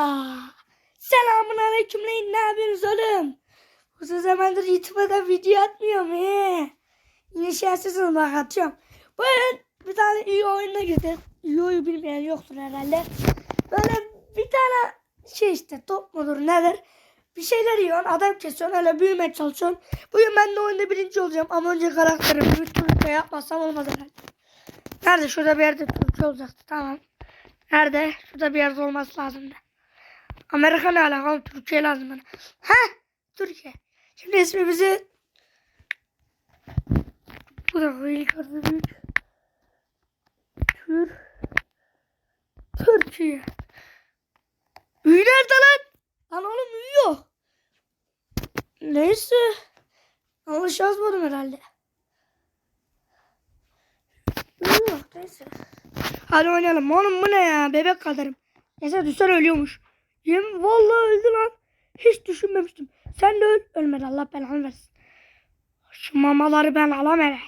Aa, selamun aleyküm ne yapıyorsunuz oğlum? Uzun zamandır YouTube'a video atmıyorum he. Yine şanslısınız bak atıyorum. Böyle bir tane iyi oyuna girdim. İyi oyun bilmeyen yoktur herhalde. Böyle bir tane şey işte top mudur nedir? Bir şeyler yiyorsun adam kesiyorsun öyle büyümeye çalışıyorsun. Bugün ben de oyunda birinci olacağım ama önce karakterimi bir Türkçe yapmazsam olmaz herhalde. Nerede? Şurada bir yerde Türkçe olacaktı tamam. Nerede? Şurada bir yerde olması lazımdı. Amerika ne alakalı? Türkiye lazım bana. Ha? Türkiye. Şimdi ismimizi bu da ilk harfi büyük. Tür Türkiye. Üy nerede lan? Lan oğlum üy yok. Neyse. Yanlış yazmadım herhalde. Üy yok neyse. Hadi oynayalım. Oğlum bu ne ya? Bebek kadarım. Neyse düşsen ölüyormuş. Yemin vallahi öldü lan. Hiç düşünmemiştim. Sen de öl. Ölmedi Allah belanı versin. Şu mamaları ben alamam eve.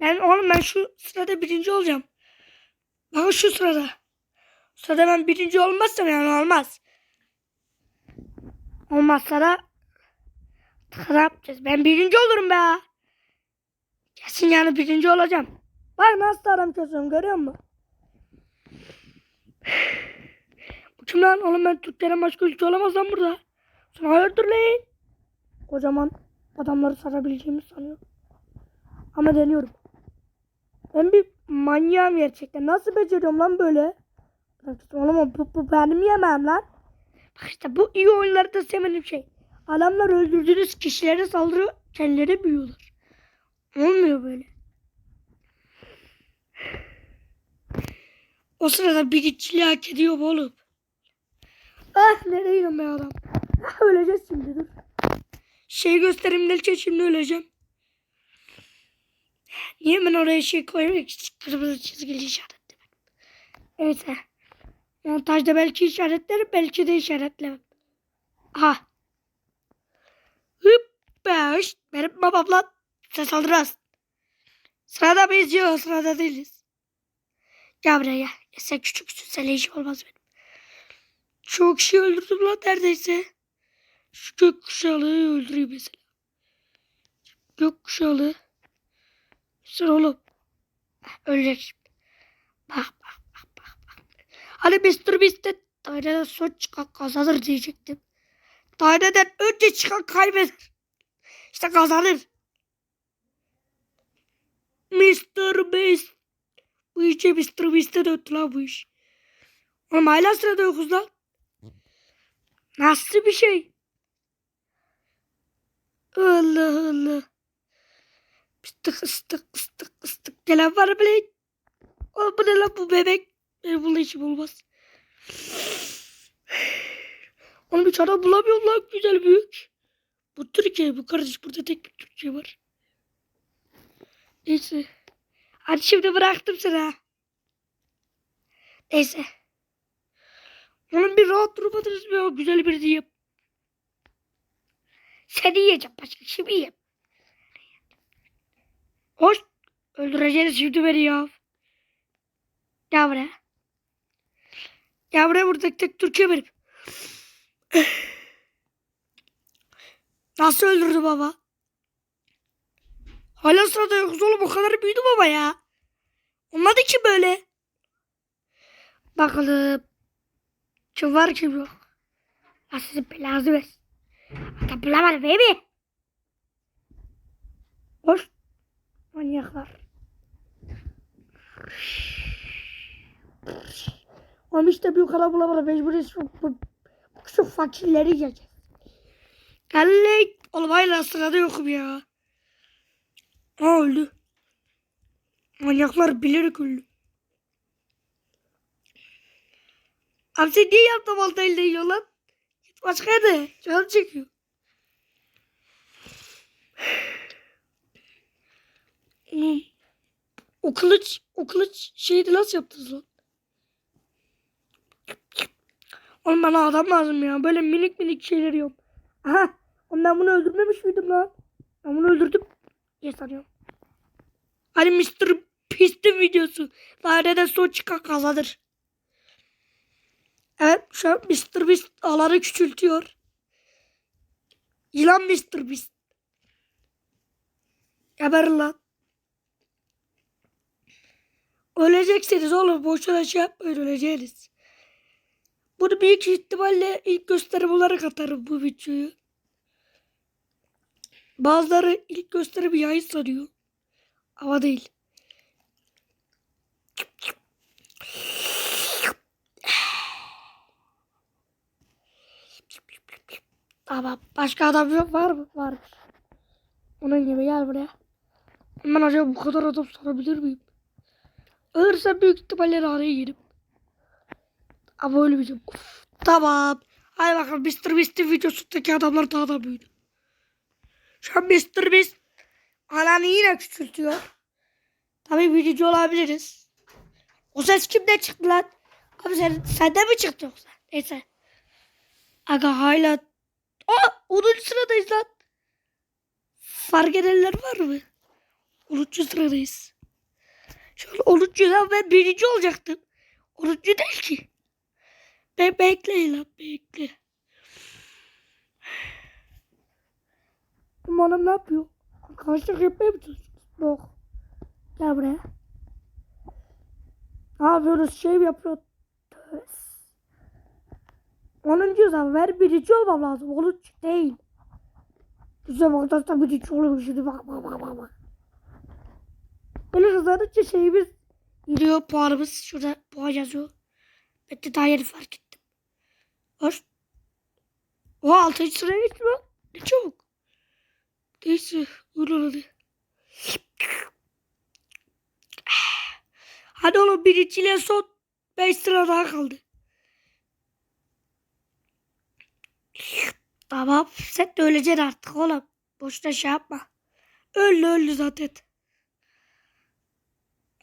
Ben oğlum ben şu sırada birinci olacağım. Bakın şu sırada. Sırada ben birinci olmazsam yani olmaz. Olmazsa da yapacağız? Ben birinci olurum be. Kesin yani birinci olacağım. Bak nasıl adam kesiyorum görüyor musun? Kim lan? Oğlum ben Türklerin başka ülke olamaz lan burada. Sen hayırdır lan? Kocaman adamları sarabileceğimi sanıyorum. Ama deniyorum. Ben bir manyağım gerçekten. Nasıl beceriyorum lan böyle? Oğlum bu, bu benim yemem lan. Bak işte bu iyi oyunlarda sevmediğim şey. Adamlar öldürdüğünüz kişilere saldırıyor. Kendileri büyüyorlar. Olmuyor böyle. O sırada birinciliği hak ediyor oğlum. Ah nereye be adam. Ah, öleceğiz şimdi dur. Şey göstereyim derken şimdi öleceğim. Niye ben oraya şey koyayım kırmızı çizgili işaretlemek. Evet. Montajda belki işaretlerim belki de işaretlemem. Aha. Hıp be şşt, benim babamla ses aldırmaz. Sırada biz yok sırada değiliz. Gel buraya gel. Sen küçüksün seninle işim olmaz benim. Çok şey öldürdüm lan neredeyse. Şu gökkuşağını öldüreyim mesela. Gökkuşağı. Sen oğlum. Ölecek. Bak bak bak bak. bak. Hani Mr. Beast'te daireden son çıkan kazanır diyecektim. Daireden önce çıkan kaybeder. İşte kazanır. Mr. Beast. Bu iyice Mr. Beast'e döndü lan bu iş. Oğlum hala sırada yokuz lan. Nasıl bir şey? Allah Allah. Istık ıstık ıstık ıstık. Gelen var lan? Oğlum bu ne lan bu bebek? Benim bununla işim olmaz. Oğlum bir çare bulamıyorum lan güzel büyük. Bu Türkiye bu kardeş burada tek bir Türkiye var. Neyse. Hadi şimdi bıraktım sana. Neyse. Onun bir rahat durmadınız mı? Güzel bir diyeyim. Seni yiyeceğim başka kimi yiyeyim. Hoş. Öldüreceğiz şimdi beni ya. Gel buraya. Gel burada tek Türkiye benim. Nasıl öldürdü baba? Hala sırada yokuz oğlum o kadar büyüdü baba ya. Olmadı ki böyle. Bakalım. Kim var kim yok. Ya sizin belanızı versin. Adam bulamadı baby. Hoş. Manyaklar. Oğlum işte büyük ara bulamadı. Mecbur şu, bu, şu fakirleri yiyeceğiz. Gel Oğlum hala sırada yokum ya. Aa öldü. Manyaklar bilerek öldü. Abi sen niye yaptın baltayla yiyor lan? Git başka yerde. Canım çekiyor. O kılıç, o kılıç şeydi nasıl yaptınız lan? Oğlum bana adam lazım ya. Böyle minik minik şeyler yok. Aha. Oğlum ben bunu öldürmemiş miydim lan? Ben bunu öldürdüm. diye sanıyorum. Hani Mr. Pistin videosu. Daireden son çıkan kazanır. Evet şu an Mr. Beast alanı küçültüyor. Yılan Mr. Beast. Geber lan. Öleceksiniz oğlum. Boşuna şey yapmayın öleceğiniz. Bunu büyük ihtimalle ilk gösterim olarak atarım bu videoyu. Bazıları ilk gösterim yayın sanıyor. Ama değil. Tamam. Başka adam yok var mı? Var. Onun gibi gel buraya. Ben acaba bu kadar adam sorabilir miyim? Ölürsem büyük ihtimalle araya girip. Ama ölmeyeceğim. Uf, tamam. Hadi bakalım Mr. Beast'in videosundaki adamlar daha da büyüdü. Şu an Mr. Beast ananı yine küçültüyor. Tabii büyücü olabiliriz. O ses kimden çıktı lan? Abi sen, senden mi çıktı yoksa? Neyse. Aga hala... Aa! 10. sıradayız lan. Fark edenler var mı? 10. sıradayız. Şöyle 10. lan ben birinci olacaktım. 10. değil ki. Be bekleyin lan bekle. Bu adam ne yapıyor? Arkadaşlık yapmaya mı çalışıyorsun? Yok. Gel buraya. Ne yapıyoruz? Şey mi yapıyor? Töz. 10. yüzyıl ver birinci olmam lazım. 13 değil. Güzel arkadaşlar birinci oluyor şimdi bak bak bak bak. bak. Böyle kazanınca şeyimiz gidiyor puanımız. Şurada puan yazıyor. Ben de daha yeni fark ettim. Hoş. O 6. sıraya geçti lan. Ne çabuk. Neyse. Ulan hadi. Hadi oğlum birinciliğe son 5 sıra daha kaldı. Tamam. Sen de öleceksin artık oğlum. Boşuna şey yapma. Öldü öldü zaten.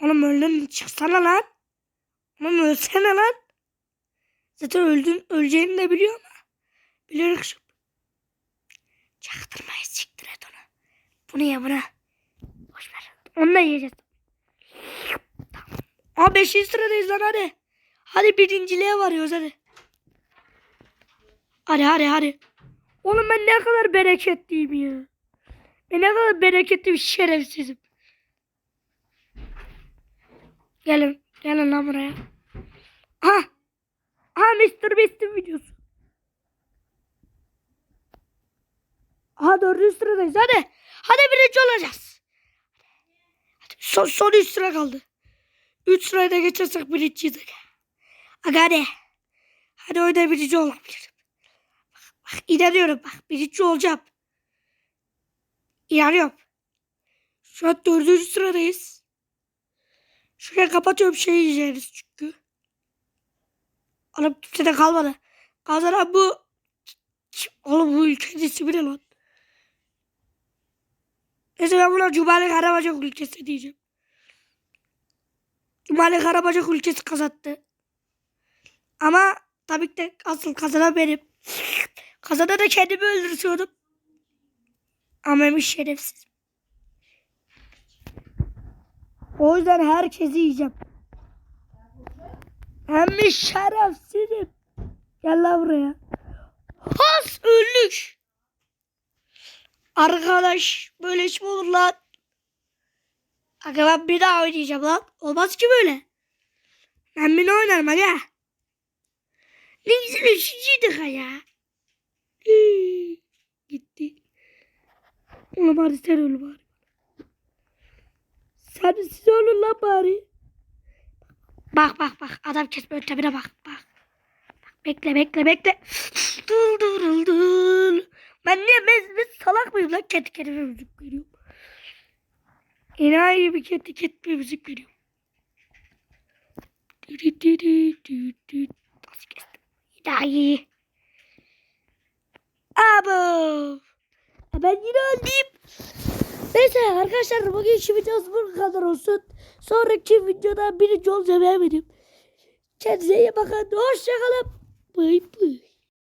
Oğlum öldün çıksana lan. Oğlum ölsene lan. Zaten öldün, öleceğini de biliyor ama. Bilerek şu. Çaktırmayız siktir et onu. Bunu ye bunu. Boş ver. Onu da yiyeceğiz. Tamam. Aa beşinci sıradayız lan hadi. Hadi birinciliğe varıyoruz hadi. Hadi hadi hadi. Oğlum ben ne kadar bereketliyim ya. Ben ne kadar bereketli bir şerefsizim. Gelin. Gelin lan buraya. Ha. Ha Mr. Beast'in videosu. Aha dördüncü sıradayız. Hadi. Hadi birinci olacağız. Hadi. Son, son üç sıra kaldı. Üç sırayı da geçersek birinciyiz. Aga hadi. Hadi oyunda birinci olabilirim. Bak, inanıyorum bak. Birinci olacağım. İnanıyorum. Şu an dördüncü sıradayız. Şuraya kapatıyorum şey yiyeceğiniz çünkü. Oğlum kimse de kalmadı. Kazanan bu. Oğlum bu ülkenin ismi ne lan? Neyse ben buna Cumali Karabacak ülkesi diyeceğim. Cumali Karabacak ülkesi kazandı. Ama tabii ki de asıl kazanan benim. Kazanan da kendimi öldürtüyordum. Ama bir şerefsiz. O yüzden herkesi yiyeceğim. Hem bir şerefsizim. Gel lan buraya. Has öldük. Arkadaş böyle iş mi olur lan? Aga ben bir daha oynayacağım lan. Olmaz ki böyle. Ben bir oynarım aga. Ne güzel üçüncüydük ya. Hii, Gitti. Oğlum hadi sen öl bari. Sen siz ölün lan bari. Bak bak bak adam kesme yöntemine bak bak. Bak bekle bekle bekle. Dur dur dur. Ben niye ben, ben salak mıyım lan kendi kendime müzik veriyorum. Enayi bir kendi kendime müzik veriyorum. Nasıl kestim? İlahi. Abo. Ben yine öldüm. Neyse arkadaşlar bugünkü videomuz bu kadar olsun. Sonraki videoda birinci olacağım eminim. Kendinize iyi bakın. Hoşçakalın. Bye bye.